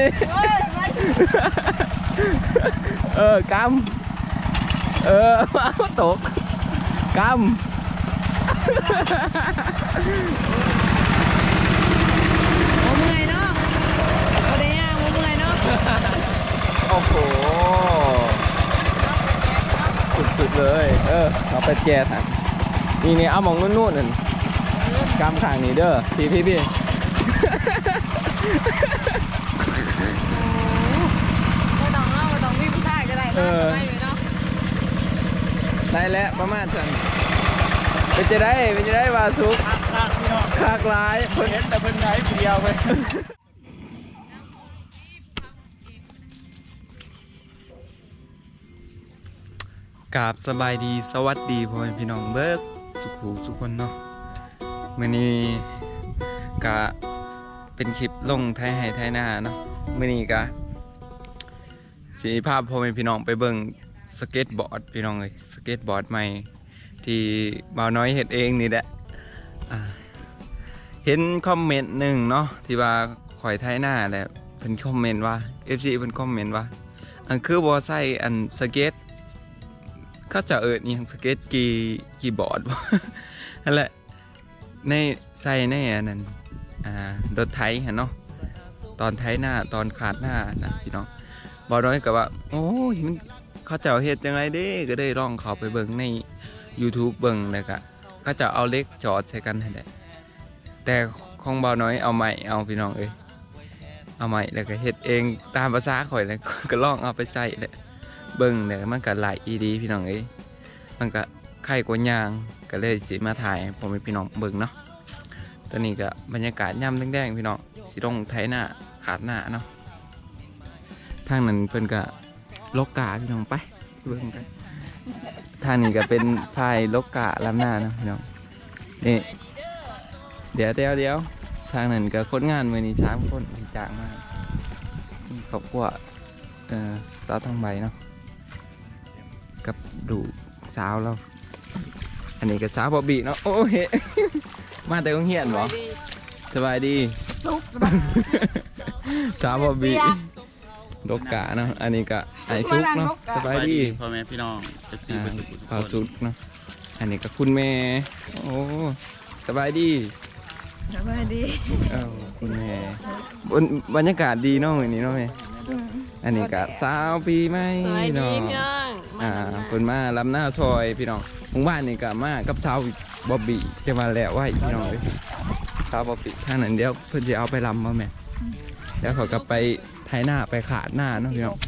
นี่เออกำเออเอาตกกำโอ้เมื่อยเนาะบ่ได้ย่างบ่เมื่อยเนาะโอ้โห สุดๆเลย เออเอาไปแก่ทันนี่นี่เอามองนู่นๆนั่นกำข้างนี้เด้อ พี่พี่พี่ บ่ต้องเอาบ่ต้องมีผู้ชายก็ได้เนาะสบายอยู่เนาะ ได้แล้ว ประมาณสันเป็นจะได้เป็นจะได้วาสุกคักพี่น้องคากร้ายเพิ่นเห็นแต่เพิ่นไหนเดียวไปกราบสบายดีสวัสดีพ่อแม่พี่น้องเบิร์สุขูสุกคนเนาะมื่อนี้กะเป็นคลิปลงไทยให้ไทยหน้าเนาะมื่อนี้กะสีภาพพ่อแม่พี่น้องไปเบิ่ง สเก็ตบอร์ดพี่น้องเลยสเก็ตบอร์ดใหม่ ที่บ่าวน้อยเห็ดเองนี่แหละเห็นคอมเมนต์หนึ่งเนาะที่ว่าข่อยไทยหน้าแหละเพิ่นคอมเมนต์ว่า FC เพิ่นคอมเมนต์ว่าอันคือบ่ใส่อันสเก็ตเขาจะเอิดอหยังสเก็ตกีกีบอร์ดบ่นั่นแหละในใส่ในอันนั้นอ่ารถไถเห็นเนาะตอนไถหน้าตอนขาดหน้านะพี่น้อง บอน้อยกับว่า โอ้ยมันเขาจะเอาเฮ็ดจังไรเด้ก็ได้ลองเขาไปเบิ่งใน YouTube เบิ่งแล้วก็เขาจะเอาเล็กจอดใส่กันให้ได้แต่ของบอน้อยเอาใหม่เอาพี่น้องเอ้ยเอาใหม่แล้วก็เฮ็ดเองตามภาษาข่อยแล้วก็ลองเอาไปใส่แหละเบิ่งเนี่ยมันก็หลายอีดีพี่น้องเอ้ยมันก็ไข่กว่ายางก็เลยสิมาถ่ายผมให้พี่น้องเบิ่งเนาะตอนนี้ก็บรรยากาศย่ำแดงๆพี่น้องสิลงไถหน้าขาดหน้าเนาะ ทางนั้นเพิ่นก็ลกกาพี่น้องไปเบิ่งกันทางนี้ก็เป็นพายลกกาลำหน้าเนาะพี่น้องนี่เดี๋ยวเดี๋ยวเดี๋ยวทางนั้นก็คนงานมือนี้สามคนที่จ้างมานี่ครอบครัวเอ่อสาวทางใบเนาะกับดูสาวเรา อันนี้ก็สาวบอบบี้เนาะโอ้เฮมาแต่โรงเรียนบ่สบายดีทุกสาวบอบบี้ ดกกะเนาะอันนี้ก็ไอซุกเนาะสบายดีพ่อแม่พี่น้องเอฟซีอ่าเพิ่นสุขทุกเผาคนซุกเนาะอันนี้ก็คุณแม่โอ้สบายดีสบายดีเอ้าคุณแม่บนบรรยากาศดีเนาะมื้อนี้เนาะแม่อันนี้ก็สาวปีใหม่สบายดีเนาะพี่น้องอ่าเพิ่นมาลำหน้าซอยพี่น้องหมู่บ้านนี่ก็มากับสาวบอบบี้จะมาแล้วไว้พี่น้องเอ้ยสาวบอบบี้ทางนั้นเดี๋ยวเพิ่นจะเอาไปลำบ่แม่เดี๋ยวเขาก็ไป ไถหน้าไปขาดหน้าเนาะพี่น้อง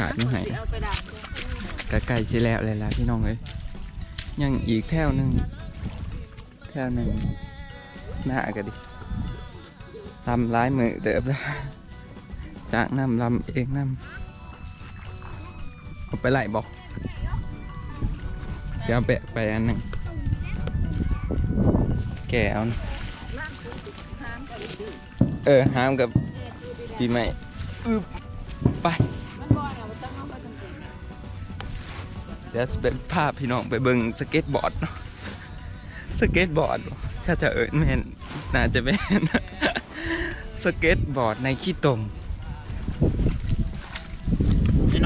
ขาดอยู่ไหนเอาไปดับก็ใกล้สิแล้วเลยล่ะพี่น้องเอ้ยยังอีกแถวหนึงแถวหนึงหน้าก็ดิลำร้ายมือเติบแล้วจากน้ำลำเองน้ำเอาไปไล่บอกเดี๋ยวเอาไปไปอันหนึ่งแกเอานะเออห้ามกับปีใหม่ อึบไปมันบ่เนี่ยมันต้องเอาไปจริงเดี๋ยวเป็นภาพพี่น้องไปเบิ่งสเก็ตบอร์ดเนาะสเก็ตบอร์ดถ้าจะเอิญแม่นน่าจะแม่นสเก็ตบอร์ดในขี้ตม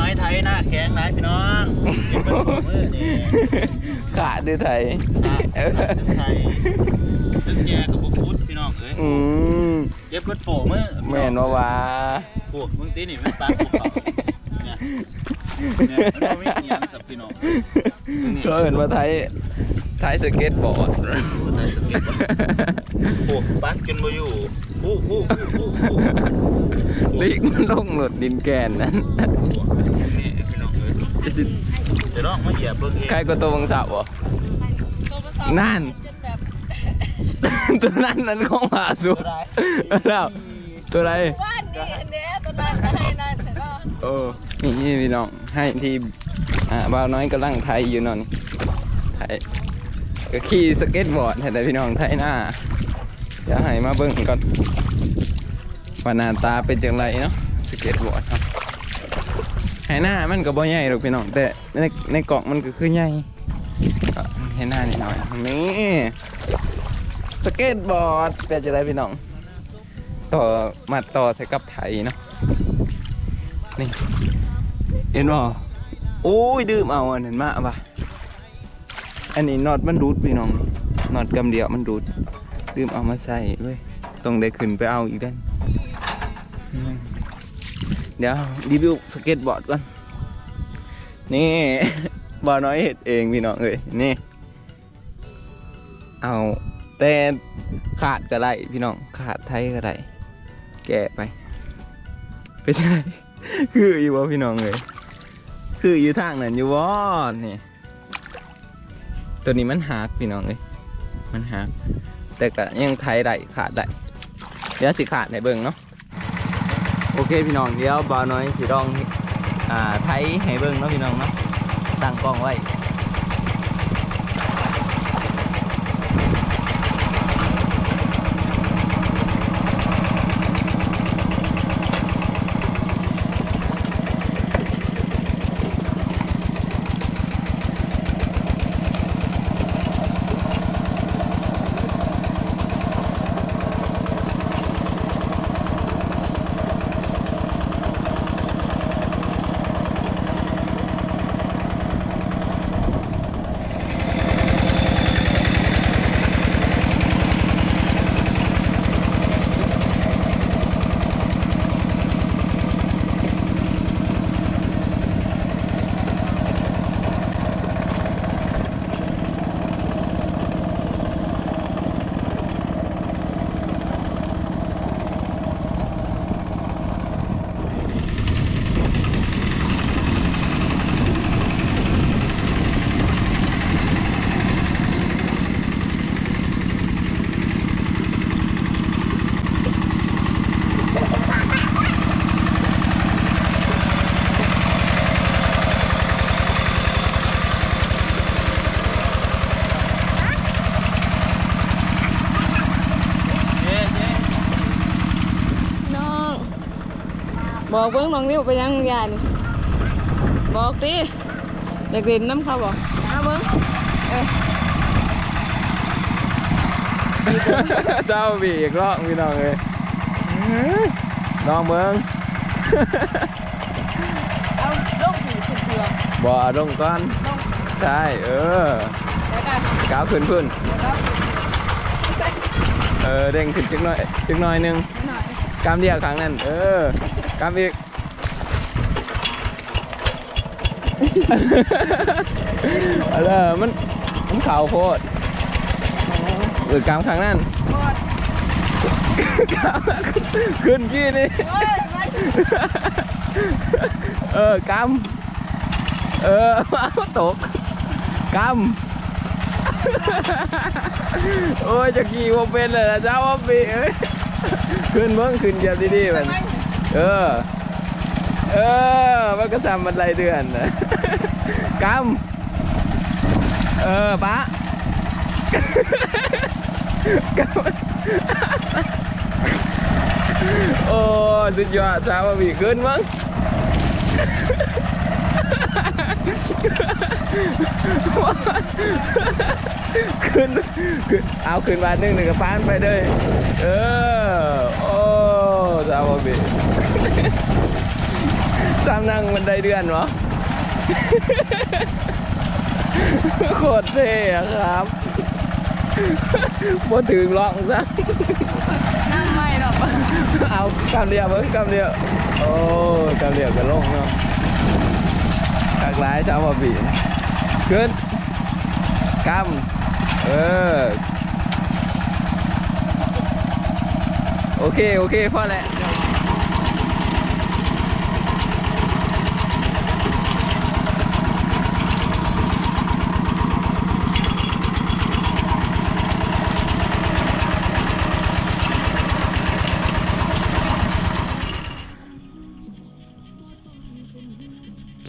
น้อยไทยหน้าแข็งนะพี่น้องเก็บเพิ่นมือนี่ขาดื้อไทยครับเออไทยตึ้งแจกับบุพุทธพี่น้องเอ้ยอืมเก็บเพิ่นโปะมือแม่นว่าว่าพวกมึงตีนี่มันปากพวกเขาเนี่ยเนี่ยมันบ่มีอิหยังสับพี่น้องก็เอิญว่าไทย ไทยสเก็ตบอร์ด โอ้ปักจนบ่อยู่อู้อู้อู้อู้ลิกมันลงหลดดินแกนนั้นนี่พี่น้องเอ้ยสิเดี๋ยวลองมาเหยียบเบิ่งเองใครก็ตัววังสาวบ่ตัวผสมนั่นจนแบบตัวนั้นนั้นของหาสุแล้วตัวไรบ้านนี่อันเนี้ยตัวนั้นก็ให้นั่นเห็นป่ะโอ้นี่พี่น้องให้ที่อ่าบ่าวน้อยกำลังไทยอยู่นอนไทย ก็ขี่สเก็ตบอร์ดให้แต่พี่น้องไทยหน้าเดี๋ยวให้มาเบิ่งก่อนว่าหน้าตาเป็นจังไรเนาะสเก็ตบอร์ดครับให้หน้ามันก็บ่ใหญ่หรอกพี่น้องแต่ในในกล่องมันก็คือใหญ่ก็ให้หน้านิดหน่อยนี่สเก็ตบอร์ดเป็นจังไรพี่น้องต่อมาต่อใส่กับไถเนาะนี่เห็นบ่โอ้ยดื่มเอาอันนั้นมาป่ะ อันนี้น็อตมันดูดพี่น้องน็อตกำเดียวมันดูดดื่มเอามาใส่เว้ยต้องได้ขึ้นไปเอาอีกด้านเดี๋ยวรีวิวสเก็ตบอร์ดก่อนนี่บ่าวน้อยเห็ดเองพี่น้องเอ้ยนี่ เอาแต่ขาดก็ได้พี่น้องขาดไทยก็ได้แกะไปเป็นไงคืออยู่บ่พี่น้องเลยคืออยู่ทางนั้นอยู่บ่นี่ ตัวนี้มันหักพี่น้องเลยมันหักแต่ก็ยังไทยได้ขาดได้เดี๋ยวสิขาดในเบิ่งเนาะโอเคพี่น้องเดี๋ยวบาน้อยสิลองอ่าไทยให้เบิ่งเนาะพี่น้องเนาะตั้งกล้องไว้ เบิ้งน้องนิ้วไปยังยานี่บอกติอยากเล่นน้ำเขาบอกเอาเบิ้งเออเจ้าบีอีกรอบพี่น้องเลยน้องเมืองเอาลงถึงสุดเถื่อบ่อลงก่อนลงใช่เออแล้วกันก้าวขึ้นพื้นแล้วเออเด้งขึ้นจักหน่อยจักหน่อยหนึงหน่อยกำเดียวครั้งนั้นเออ กำอีกเอาล่ะมันมันขาวโพดเออกำครั้งนั้นหมดขึ้นกี้นี่โอ้ยไปเออกำเออเอาตกกำโอ้ยจะกี่ว่าเป็นเลยนะเจ้าว่าปีเอ้ยขึ้นเบิ้งขึ้นเหยียบดีๆมัน เออ เออ มันก็ซ้ำมันไรเดือนกำเออปะกำโอ้สุดยอดสาวบีขึ้นมั้ง ขึ้นขึ้นเอาขึ้นมาหนึ่งหนึ่งกับพานไปเลยเออโอ้สาวบีสามนั่งมันได้เดือนวะโคตรเท่อะครับพอถึงลองซะนั่งไม่หรอกเอากำเดียวเบิ้งกำเดียวโอ้กำเดียวกันลงเนาะ หลากหลายชาวบะบีขึ้นกำเออโอเค โอเคพอแล้ว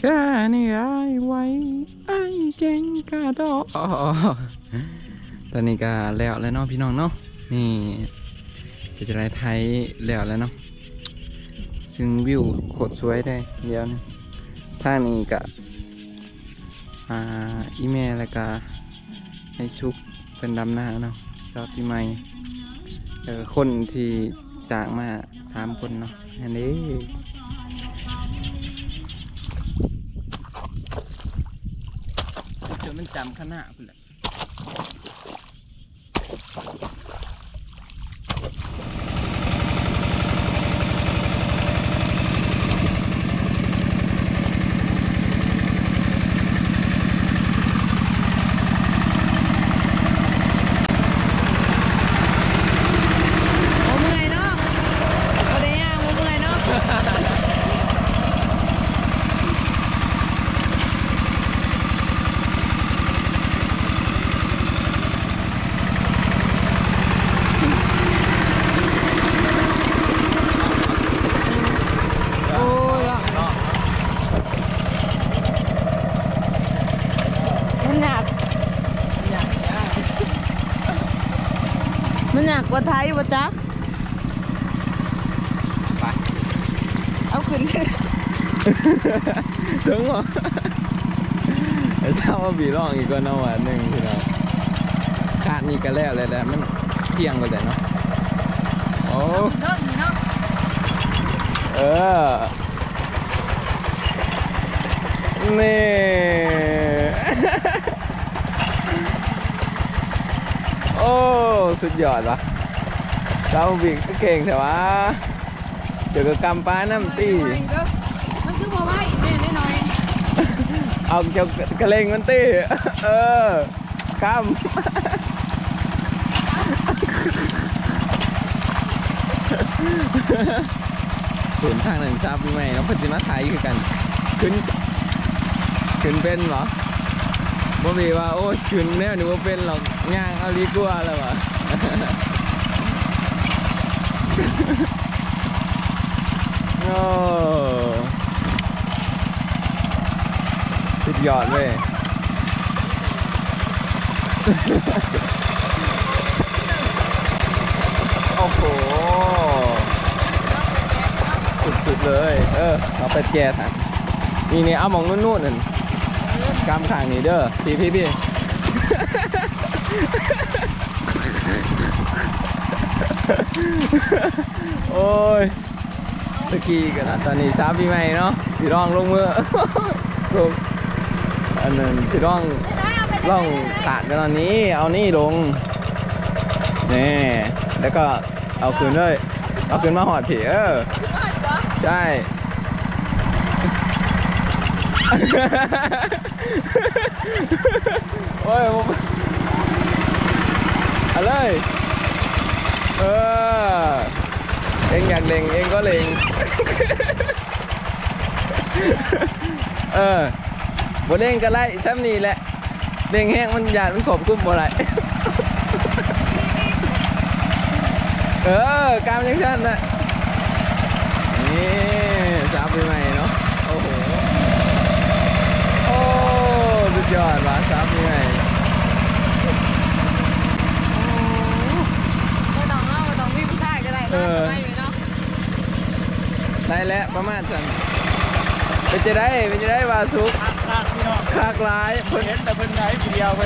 แค่นี้ไอ้ไว้ไอ้เก่งกาดอกตอนนี้ก็แล้วแล้วเนาะพี่น้องเนาะนี่ก็จะได้ไทยแล้วแล้วเนาะซึ่งวิวโคตรสวยได้เดี๋ยวนะทางนี้ก็อ่าอีเมลแล้วก็ให้ชุกเป็นดำหน้าเนาะชอบพี่ใหม่แล้วก็คนที่จากมาสามคนเนาะอันนี้จน มันจำขนาดคุณแหละ โอ้เมื่อยเนาะบ่ได้ย่างบ่เมื่อยเนาะ โอ้ยอะมันหนัก มันหนักกว่าไทยว่าจ๊ะไปเอาขึ้น ถึงเหรอไอ้เช้าว่าบีร้องอีกก็เอาวันหนึ่งพี่น้องขาดนี่ก็แล้วเลยแหละมันเที่ยงไปเลยเนาะโอ้เนาะนี่เนาะเออนี่ โอ้ สุดยอดวะ เราวิ่งก็เก่งแต่ว่าเดี๋ยวก็กำป้าน้ำตีมันคือบ่ไหวแม่น้อยเอาเกี่ยวกระเลงมันตีเออกำขุนทางหนึ่งทราบไหมน้องพัชมาไทยคือกัน ขึ้น ขึ้นเป็นเหรอบ่มีว่าโอ้ขึ้นแน่หนูว่าเป็นหรอกย่างเอาลีกัวแล้ววะ โอ้สุดยอดเลยโอ้โห สุดๆเลย เออเราไปแก่ถังนี่นี่เอามองนู่นๆนั่นกำขางนี่เด้อพี่พี่พี่ โอ้ยตะกี้กันนะตอนนี้สามปีใหม่เนาะสิร้องลงมือลงอันนั้นสิร้องร้องขาดกันตอนนี้ เอานี่ลงนี่แล้วก็เอาคืนเลยเอาคืนมาหอดผีเออใช่โอ้ยเอาเลย เออ เองอยากเล็งเองก็เล็ง เออบ่เล่งก็ไล่ซ้ำนี่แหละเล่งแห้งมันหยาดมันขบกุ้มบ่ไรเออกามยังชั้นนะนี่สาวปีใหม่เนาะ โอ้โห โอ้สุดยอดว่ะสาวปีใหม่ บ่ต้องเอาบ่ต้องมีผู้ชายก็ได้ เอเนาะอสบายอยู่เนาะได้แล้วประมาณจันเป็นจะได้เป็นจะได้วาสุกข้างพี่น้องคากร้ายเพิ่นเห็นแต่เพิ่นได้ผู้เดียวไป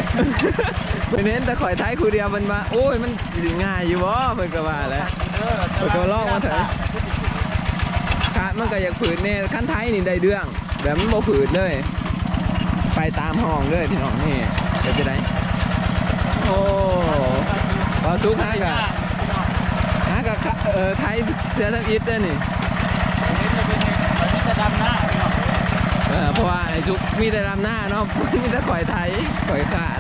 เพิ่นเห็นแต่ข่อยท้ายคูเดียวมันมาโอ้ยมันสิง่ายอยู่บ่เพิ่นก็ว่าแหล้ว เออเพิ่นก็ลองมาเถอะ ขามันก็อยากฝืนเนี่ยขั้นท้ายนี่ได้เรื่องแบบมันบ่ฝืนเลย ไปตามห้องเลยพี่น้องนี่เป็นจะได้โอ้วาสุกฮะกะฮะกะ เออไทยเสือทั้งอิดเด้อนี่เห็นแต่เป็นไงตอนนี้จะดำหน้าพี่น้องเออเพราะว่าไอ้จุกมีแต่ลำหน้าเนาะ มีแต่ข่อยไทยข่อยขาด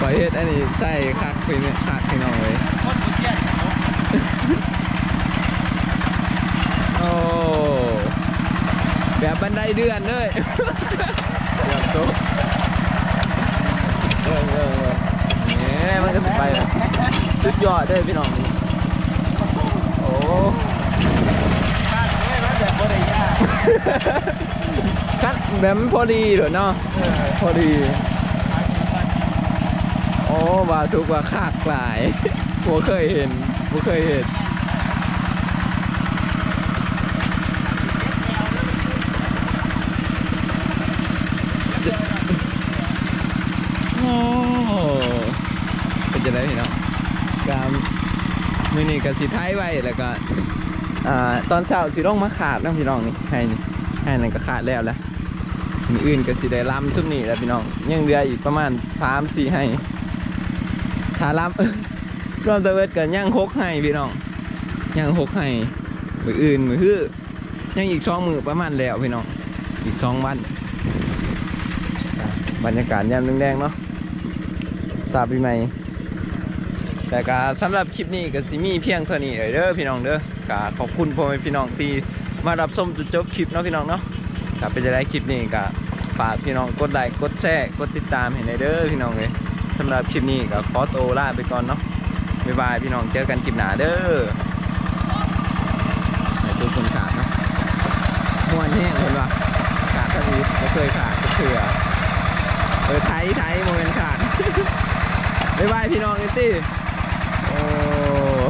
ข่อยเฮ็ดอันนี้ใส่คักพี่นี่คักพี่น้องเลยคนผู้เชี่ยวชาญโอ้แบบบันไดเดือนเลยเดือนโตะเออเออเออเนี่ยมันก็สิไปแล้วสุดยอดเลยพี่น้องโอ้ ข้างนี้มันแบบบ่ได้ยาก คัดแบบมันพอดีเหรอเนาะเออพอดี โอ้บาทุกว่าคากหลายบัวเคยเห็นบัวเคยเห็นโอ้เป็นจะได้เนาะกามมือนี้ก็สิท้ายไว้แล้วก็ อ่าตอนเช้าสิลงมาขาดนะพี่น้องนี่ให้ให้นั่นก็ขาดแล้วแหละมีอื่นก็สิได้ล้ำชุดนี้แหล้วพี่น้องยังเหลืออีกประมาณ3 4ให้ถ้าลำรวมตัวเวทกันยังหกให้พี่น้องยังหกให้มืออื่นมือฮื้อยังอีกสองมือประมาณแล้วพี่น้องอีกสองวันบรรยากาศยามแดงๆเนาะซาปีใหม่ แต่ก็สำหรับคลิปนี้ก็สิมีเพียงเท่านี้เด้อพี่น้องเด้อก็ขอบคุณพ่อแม่พี่น้องที่มารับชมจนจบคลิปเนาะพี่น้องเนาะถ้าเป็นจะได้คลิปนี้ก็ฝากพี่น้องกดไลค์กดแชร์กดติดตามให้ในเด้อพี่น้องเลยสำหรับคลิปนี้ก็ขอโตลาไปก่อนเนาะบ๊ายบายพี่น้องเจอกันคลิปหน้าเด้อให้ทุกคนขาดเนาะมวนแห้งคนว่าขาดเท่านี้ไม่เคยขาดก็เถื่อเออไทยไทยโมเมนต์ขาดบ๊ายบายพี่น้องนิตี้